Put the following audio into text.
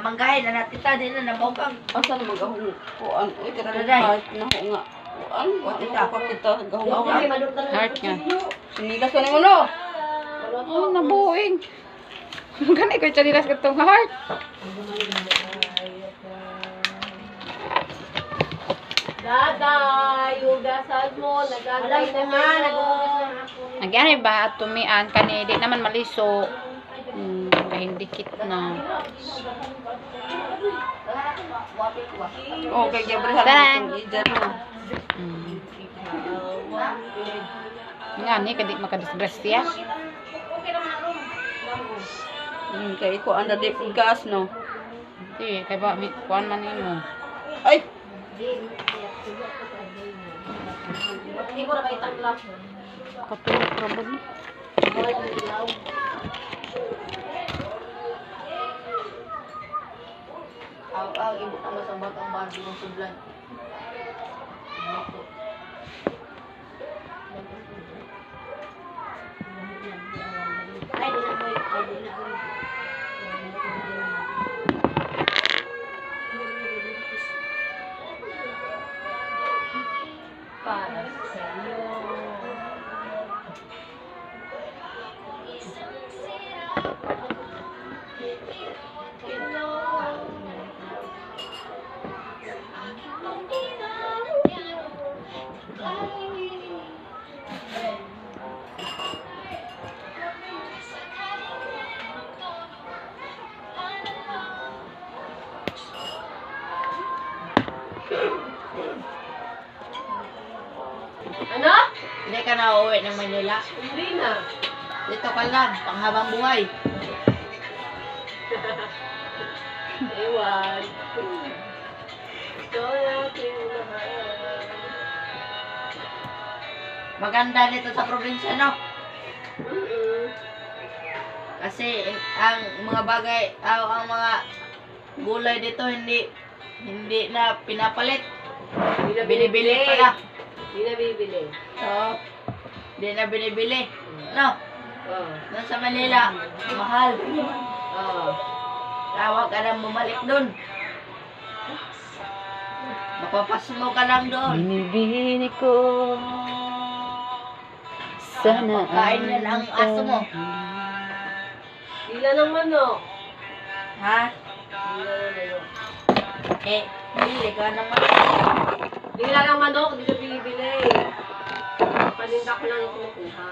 manggahin na natita din na namugang. Asa na magahong kuan? Uy, katong Karaday. heart na ho nga. Kuan, ano ka kita gahong nga. Heart nga. Sinilas ka ni mo no? Oh, nabuing. Gani ko chanilas ka tong heart. Daday, hugasan mo, nagagay na nga, Nagyari ba tumian kani di naman maliso. Kahindikit na. Oh, kay Gabriel itong ijar mo. Hmm. Nga ni kadi. Hmm, kay ko anda di gas no. Di kay ba kuan man nimo. Ay, Hindi ko na kayo ni? Aw, aw, ibot ang ang bandi ng sublan. Ay, di na ko, ay, di na ko. Ano? Hindi ka na uuwi ng Manila. Hindi na. Dito ka lang, panghabang buhay. Ewan. Ikaw ang aking mahal. Maganda dito sa probinsya, no? Kasi eh, ang mga bagay, ah, ang mga gulay dito hindi hindi na pinapalit. Na Binibili pala. Hindi na bibili. So, hindi na binibili. No? Oh. Doon sa Manila, mahal. Oh. Tawag ka na bumalik doon. Mapapasmo ka lang doon. Binibini ko. Sana Kain yan ang aso mo. Pila ng manok. Ha? Pila ng manok. Eh, bili ka ng manok, hindi ka bibili. Paninda ko lang yung kinukuha.